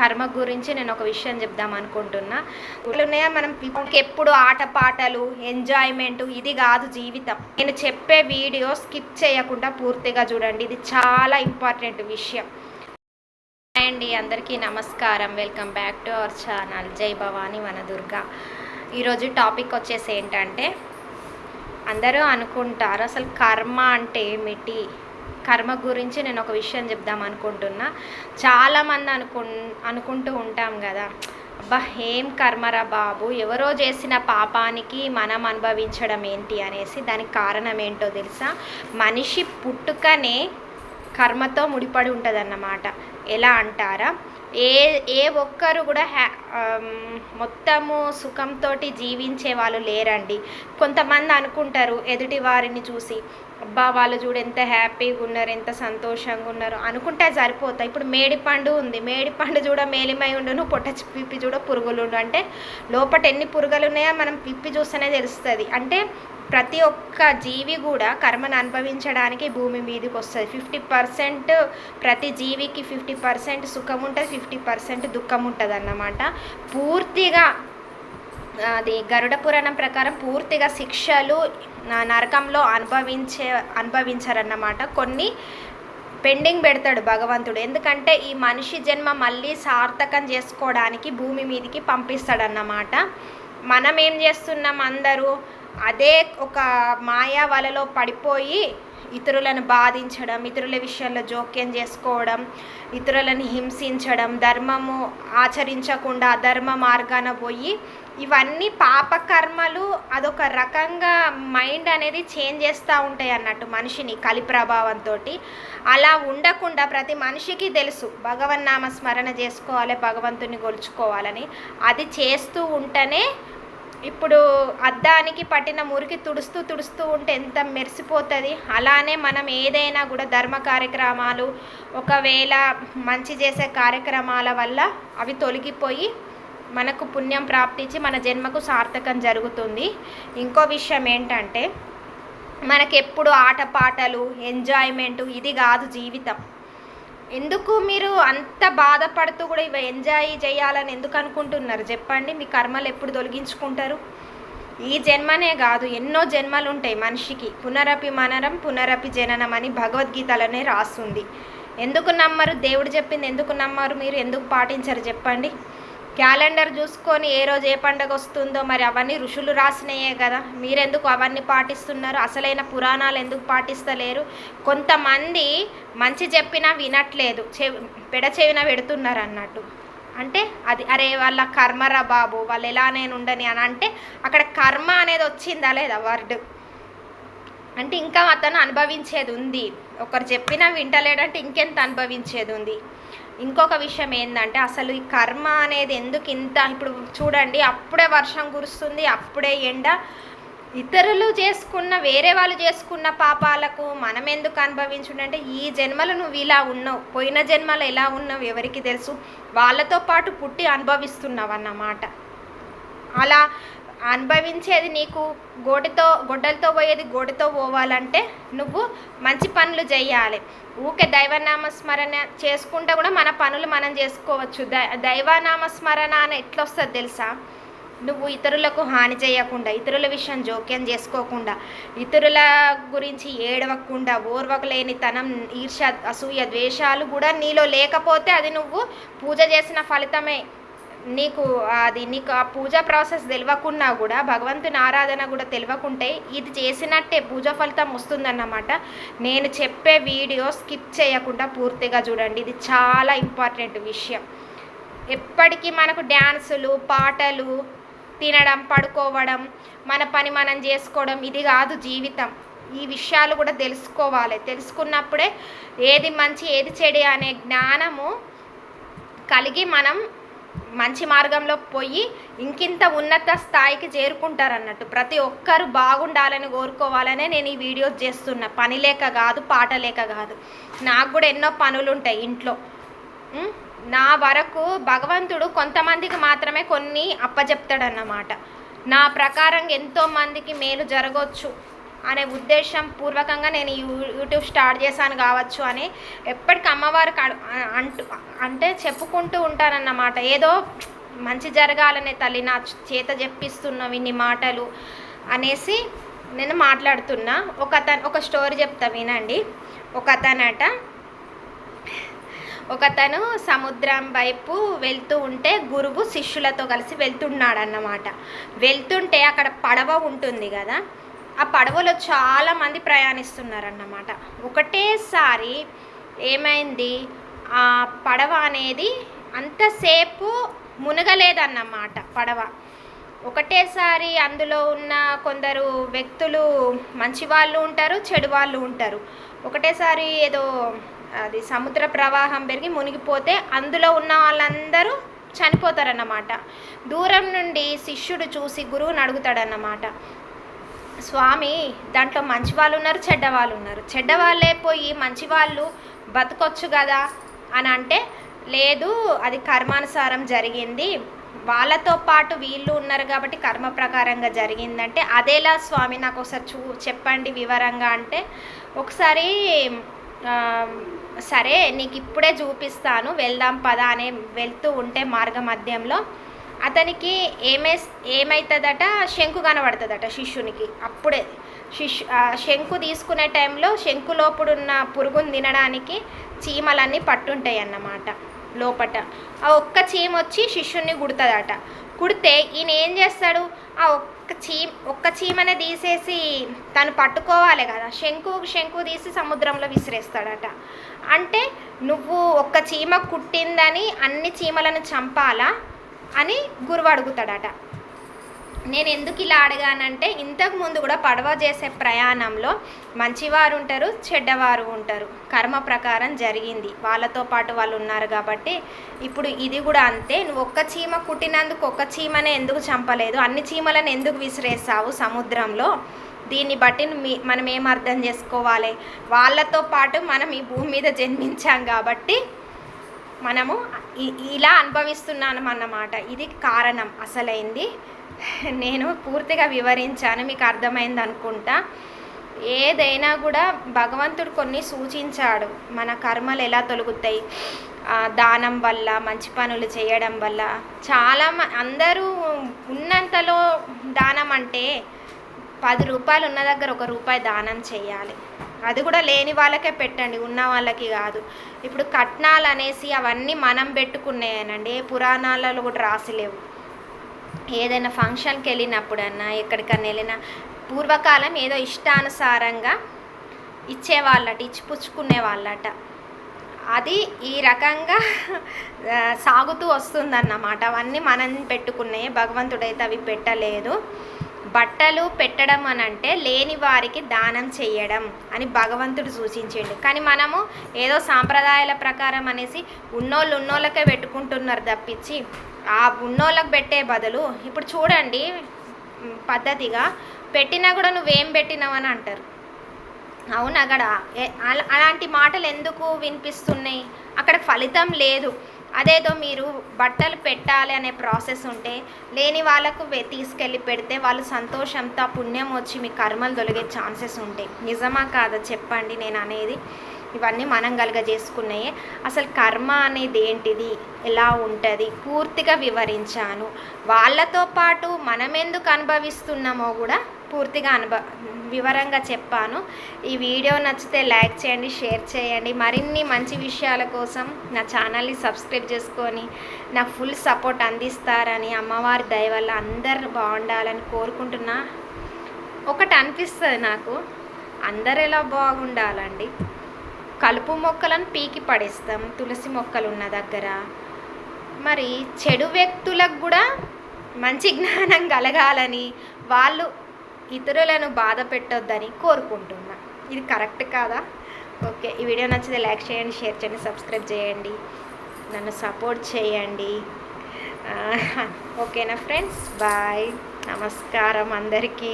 కర్మ గురించి నేను ఒక విషయం చెప్దాం అనుకుంటున్నా. ఉన్నాయా మనం ఎప్పుడు ఆటపాటలు ఎంజాయ్మెంట్ ఇది కాదు జీవితం. నేను చెప్పే వీడియో స్కిప్ చేయకుండా పూర్తిగా చూడండి. ఇది చాలా ఇంపార్టెంట్ విషయం. అండి అందరికీ నమస్కారం. Welcome back to our channel Jai Bhavani Vanadurga ఈరోజు టాపిక్ వచ్చేసి ఏంటంటే అందరూ అనుకుంటారు అసలు కర్మ అంటే ఏమిటి? కర్మ గురించి నేను ఒక విషయం చెప్దాం అనుకుంటున్నా. చాలామంది అనుకు అనుకుంటూ ఉంటాం కదా. అబ్బా ఏం కర్మరా బాబు? ఎవరో చేసిన పాపానికి మనం అనుభవించడం ఏంటి అనేసి దానికి కారణం ఏంటో తెలుసా? మనిషి పుట్టుకనే కర్మతో ముడిపడి ఉంటుంది అన్నమాట ఎలా అంటారా? ఏ ఏ ఒక్కరు కూడా హ్యా మొత్తము సుఖంతో జీవించే వాళ్ళు లేరండి. కొంతమంది అనుకుంటారు ఎదుటి వారిని చూసి అబ్బా వాళ్ళు చూడు ఎంత హ్యాపీగా ఉన్నారు ఎంత సంతోషంగా ఉన్నారు అనుకుంటే సరిపోతాయి. ఇప్పుడు మేడిపండు ఉంది. మేడిపండు చూడ మేలిమై ఉండును పొట్ట పిప్పి చూడ పురుగులు ఉండు. అంటే లోపట ఎన్ని పురుగులు ఉన్నాయో మనం పిప్పి చూస్తేనే తెలుస్తుంది. అంటే ప్రతి ఒక్క జీవి కూడా కర్మను అనుభవించడానికి భూమి మీదకి వస్తుంది ఫిఫ్టీ పర్సెంట్ ప్రతి జీవికి ఫిఫ్టీ పర్సెంట్ సుఖం ఉంటుంది ఫిఫ్టీ పర్సెంట్ దుఃఖం ఉంటుంది అన్నమాట పూర్తిగా అది గరుడ పురాణం ప్రకారం పూర్తిగా శిక్షలు నరకంలో అనుభవించే అనుభవించారన్నమాట. కొన్ని పెండింగ్ పెడతాడు భగవంతుడు. ఎందుకంటే ఈ మనిషి జన్మ మళ్ళీ సార్థకం చేసుకోవడానికి భూమి మీదకి పంపిస్తాడన్నమాట. మనం ఏం చేస్తున్నాం అందరూ? అదే ఒక మాయా వలలో పడిపోయి ఇతరులను బాధించడం ఇతరుల విషయంలో జోక్యం చేసుకోవడం ఇతరులను హింసించడం ధర్మము ఆచరించకుండా అధర్మ మార్గాన పోయి ఇవన్నీ పాపకర్మలు అదొక రకంగా మైండ్ అనేది చేంజ్ చేస్తూ ఉంటాయి అన్నట్టు మనిషిని కలి ప్రభావంతో అలా ఉండకుండా ప్రతి మనిషికి తెలుసు భగవన్నామ స్మరణ చేసుకోవాలి భగవంతుని గొలుచుకోవాలని అది చేస్తూ ఉంటేనే ఇప్పుడు అద్దానికి పట్టిన మురికి తుడుస్తూ తుడుస్తూ ఉంటే ఎంత మెరిసిపోతుంది. అలానే మనం ఏదైనా కూడా ధర్మ కార్యక్రమాలు ఒకవేళ మంచి చేసే కార్యక్రమాల వల్ల అవి తొలగిపోయి మనకు పుణ్యం ప్రాప్తించి మన జన్మకు సార్థకం జరుగుతుంది. ఇంకో విషయం ఏంటంటే మనకెప్పుడు ఆటపాటలు ఎంజాయ్మెంట్ ఇది కాదు జీవితం. ఎందుకు మీరు అంత బాధపడుతూ కూడా ఇవి ఎంజాయ్ చేయాలని ఎందుకు అనుకుంటున్నారు? చెప్పండి మీ కర్మలు ఎప్పుడు తొలగించుకుంటారు? ఈ జన్మనే కాదు ఎన్నో జన్మలు ఉంటాయి మనిషికి. పునరపి మనరం పునరపి జననం అని భగవద్గీతలోనే రాస్తుంది ఎందుకు నమ్మరు? దేవుడు చెప్పింది ఎందుకు నమ్మరు మీరు? ఎందుకు పాటించరు? చెప్పండి. క్యాలెండర్ చూసుకొని ఏ రోజు ఏ పండగ వస్తుందో మరి అవన్నీ ఋషులు రాసినాయే కదా. మీరెందుకు అవన్నీ పాటిస్తున్నారు? అసలైన పురాణాలు ఎందుకు పాటిస్తలేరు? కొంతమంది మంచి చెప్పినా వినట్లేదు. చెవి పెడచెవిన పెడుతున్నారు అన్నట్టు అంటే అది అరే వాళ్ళ కర్మరా బాబు వాళ్ళు ఎలా నేను ఉండని అని అంటే అక్కడ కర్మ అనేది వచ్చిందా లేదా వర్డ్? అంటే ఇంకా అతను అనుభవించేది ఉంది. ఒకరు చెప్పినా వింటలేడంటే ఇంకెంత అనుభవించేది ఉంది? ఇంకొక విషయం ఏంటంటే అసలు ఈ కర్మ అనేది ఎందుకు ఇంత ఇప్పుడు చూడండి అప్పుడే వర్షం కురుస్తుంది అప్పుడే ఎండ. ఇతరులు చేసుకున్న వేరే వాళ్ళు చేసుకున్న పాపాలకు మనం ఎందుకు అనుభవించుడంటే ఈ జన్మలో నువ్వు ఇలా ఉన్నావు పోయిన జన్మలో ఎలా ఉన్నావు ఎవరికి తెలుసు? వాళ్ళతో పాటు పుట్టి అనుభవిస్తున్నావు అన్నమాట అలా అనుభవించేది నీకు గోటితో గొడ్డలతో పోయేది గోటితో పోవాలంటే నువ్వు మంచి పనులు చేయాలి. ఊకే దైవనామస్మరణ చేసుకుంటే కూడా మన పనులు మనం చేసుకోవచ్చు. దై దైవనామ అని ఎట్లా వస్తుంది తెలుసా? నువ్వు ఇతరులకు హాని చేయకుండా ఇతరుల విషయం జోక్యం చేసుకోకుండా ఇతరుల గురించి ఏడవకుండా ఓర్వకలేని తనం ఈర్ష అసూయ ద్వేషాలు కూడా నీలో లేకపోతే అది నువ్వు పూజ చేసిన ఫలితమే. నీకు అది నీకు ఆ పూజా ప్రాసెస్ తెలియకున్నా కూడా భగవంతుని ఆరాధన కూడా తెలియకుంటే ఇది చేసినట్టే పూజ ఫలితం వస్తుందన్నమాట. నేను చెప్పే వీడియో స్కిప్ చేయకుండా పూర్తిగా చూడండి. ఇది చాలా ఇంపార్టెంట్ విషయం. ఎప్పటికీ మనకు డ్యాన్సులు పాటలు తినడం పడుకోవడం మన పని మనం చేసుకోవడం ఇది కాదు జీవితం. ఈ విషయాలు కూడా తెలుసుకోవాలి. తెలుసుకున్నప్పుడే ఏది మంచి ఏది చెడు అనే జ్ఞానము కలిగి మనం మంచి మార్గంలో పోయి ఇంకింత ఉన్నత స్థాయికి చేరుకుంటారన్నట్టు. ప్రతి ఒక్కరు బాగుండాలని కోరుకోవాలనే నేను ఈ వీడియో చేస్తున్నా. పని లేక కాదు పాట లేక కాదు. నాకు కూడా ఎన్నో పనులు ఉంటాయి ఇంట్లో నా వరకు భగవంతుడు కొంతమందికి మాత్రమే కొన్ని అప్పచెప్తాడన్నమాట నా ప్రకారం ఎంతోమందికి మేలు జరగవచ్చు అనే ఉద్దేశం పూర్వకంగా నేను యూ- యూట్యూబ్ స్టార్ట్ చేశాను కావచ్చు అని ఎప్పటికీ అమ్మవారికి అంటూ అంటే చెప్పుకుంటూ ఉంటానన్నమాట ఏదో మంచి జరగాలనే తల్లి నా చేత చెప్పిస్తున్నావు ఇన్ని మాటలు అనేసి నేను మాట్లాడుతున్నా. ఒక అతను ఒక స్టోరీ చెప్తా వినండి. ఒక అతనట ఒకతను సముద్రం వైపు వెళ్తూ ఉంటే గురువు శిష్యులతో కలిసి వెళ్తున్నాడు అన్నమాట వెళ్తుంటే అక్కడ పడవ ఉంటుంది కదా ఆ పడవలో చాలామంది ప్రయాణిస్తున్నారన్నమాట. ఒకటేసారి ఏమైంది? ఆ పడవ అనేది అంతసేపు మునగలేదన్నమాట పడవ. ఒకటేసారి అందులో ఉన్న కొందరు వ్యక్తులు మంచి వాళ్ళు ఉంటారు చెడు వాళ్ళు ఉంటారు. ఒకటేసారి ఏదో అది సముద్ర ప్రవాహం పెరిగి మునిగిపోతే అందులో ఉన్న వాళ్ళందరూ చనిపోతారన్నమాట. దూరం నుండి శిష్యుడు చూసి గురువుని అడుగుతాడన్నమాట. స్వామి దాంట్లో మంచి వాళ్ళు ఉన్నారు చెడ్డ వాళ్ళు ఉన్నారు చెడ్డవాళ్ళే పోయి మంచి వాళ్ళు బతకొచ్చు కదా అని అంటే లేదు అది కర్మానుసారం జరిగింది. వాళ్ళతో పాటు వీళ్ళు ఉన్నారు కాబట్టి కర్మ ప్రకారంగా జరిగిందంటే అదేలా స్వామి నాకు ఒకసారి చూ చెప్పండి వివరంగా అంటే ఒకసారి సరే నీకు ఇప్పుడే చూపిస్తాను వెళ్దాం పదా అనే వెళ్తూ ఉంటే మార్గ మధ్యంలో అతనికి ఏమే ఏమవుతుందట శంకు కనబడుతుందట శిష్యునికి. అప్పుడే శిష్యు శంకు తీసుకునే టైంలో శంకు లోపడున్న పురుగుని తినడానికి చీమలన్నీ పట్టుంటాయి అన్నమాట లోపట. ఆ ఒక్క చీమ వచ్చి శిష్యుని కుడుతుందట కుడితే ఈయన ఏం చేస్తాడు? ఆ ఒక్క చీమ ఒక్క చీమనే తీసేసి తను పట్టుకోవాలి కదా. శంకు శంకు తీసి సముద్రంలో విసిరేస్తాడట. అంటే నువ్వు ఒక్క చీమ కుట్టిందని అన్ని చీమలను చంపాలా? అని గురువు అడుగుతాడట. నేను ఎందుకు ఇలా అడిగానంటే ఇంతకు ముందు కూడా పడవ చేసే ప్రయాణంలో మంచివారు ఉంటారు చెడ్డవారు ఉంటారు. కర్మ ప్రకారం జరిగింది. వాళ్ళతో పాటు వాళ్ళు ఉన్నారు కాబట్టి ఇప్పుడు ఇది కూడా అంతే. నువ్వు ఒక్క చీమ కుట్టినందుకు ఒక్క చీమనే ఎందుకు చంపలేదు? అన్ని చీమలను ఎందుకు విసిరేసావు సముద్రంలో? దీన్ని బట్టి మనం ఏం అర్థం చేసుకోవాలి? వాళ్ళతో పాటు మనం ఈ భూమి మీద జన్మించాం కాబట్టి మనము ఇలా అనుభవిస్తున్నాను అన్నమాట. ఇది కారణం అసలైంది. నేను పూర్తిగా వివరించాను మీకు అర్థమైంది అనుకుంటా. ఏదైనా కూడా భగవంతుడు కొన్ని సూచించాడు. మన కర్మలు ఎలా తొలుగుతాయి? దానం వల్ల మంచి పనులు చేయడం వల్ల. చాలా మ- అందరూ ఉన్నంతలో దానం అంటే పది రూపాయలు ఉన్న దగ్గర ఒక రూపాయి దానం చేయాలి. అది కూడా లేని వాళ్ళకే పెట్టండి ఉన్న వాళ్ళకి కాదు. ఇప్పుడు కట్నాలు అనేసి అవన్నీ మనం పెట్టుకున్నాయనండి ఏ పురాణాలలో కూడా రాసిలేవు. ఏదైనా ఫంక్షన్కి వెళ్ళినప్పుడన్నా ఎక్కడికన్నా వెళ్ళినా పూర్వకాలం ఏదో ఇష్టానుసారంగా ఇచ్చేవాళ్ళట ఇచ్చి పుచ్చుకునే వాళ్ళట. అది ఈ రకంగా సాగుతూ వస్తుందన్నమాట. అవన్నీ మనం పెట్టుకున్నాయి భగవంతుడైతే అవి పెట్టలేదు. బట్టలు పెట్టడం అని అంటే లేని వారికి దానం చేయడం అని భగవంతుడు సూచించాడు. కానీ మనము ఏదో సాంప్రదాయాల ప్రకారం అనేసి ఉన్నోళ్ళు ఉన్నోళ్ళకే పెట్టుకుంటున్నారు తప్పించి ఆ ఉన్నోళ్ళకి పెట్టే బదులు ఇప్పుడు చూడండి పద్ధతిగా పెట్టినా కూడా నువ్వేం పెట్టినావని అంటారు. అవును అక్కడ అలాంటి మాటలు ఎందుకు వినిపిస్తున్నాయి? అక్కడ ఫలితం లేదు. అదేదో మీరు బట్టలు పెట్టాలి అనే ప్రాసెస్ ఉంటే లేని వాళ్ళకు తీసుకెళ్ళి పెడితే వాళ్ళు సంతోషంతో పుణ్యం వచ్చి మీ కర్మలు తొలగే ఛాన్సెస్ ఉంటాయి. నిజమా కాదా చెప్పండి నేను అనేది ఇవన్నీ మనం కలుగజేసుకున్నాయే అసలు కర్మ అనేది ఏంటిది? ఎలా ఉంటుంది? పూర్తిగా వివరించాను. వాళ్ళతో పాటు మనం ఎందుకు అనుభవిస్తున్నామో కూడా పూర్తిగా అనుభ వివరంగా చెప్పాను. ఈ వీడియో నచ్చితే లైక్ చేయండి షేర్ చేయండి. మరిన్ని మంచి విషయాల కోసం నా ఛానల్ని సబ్స్క్రైబ్ చేసుకొని నాకు ఫుల్ సపోర్ట్ అందిస్తారని అమ్మవారి దయ వల్ల అందరు బాగుండాలని కోరుకుంటున్నా. ఒకటి అనిపిస్తుంది నాకు అందరు ఎలా బాగుండాలండి? కలుపు మొక్కలను పీకి పడేస్తాం తులసి మొక్కలు ఉన్న దగ్గర. మరి చెడు వ్యక్తులకు కూడా మంచి జ్ఞానం కలగాలని వాళ్ళు ఇతరులను బాధ పెట్టొద్దని కోరుకుంటున్నా. ఇది కరెక్ట్ కాదా? ఓకే ఈ వీడియో నచ్చితే లైక్ చేయండి షేర్ చేయండి సబ్స్క్రైబ్ చేయండి. నన్ను సపోర్ట్ చేయండి. ఓకేనా ఫ్రెండ్స్? బాయ్. నమస్కారం అందరికీ.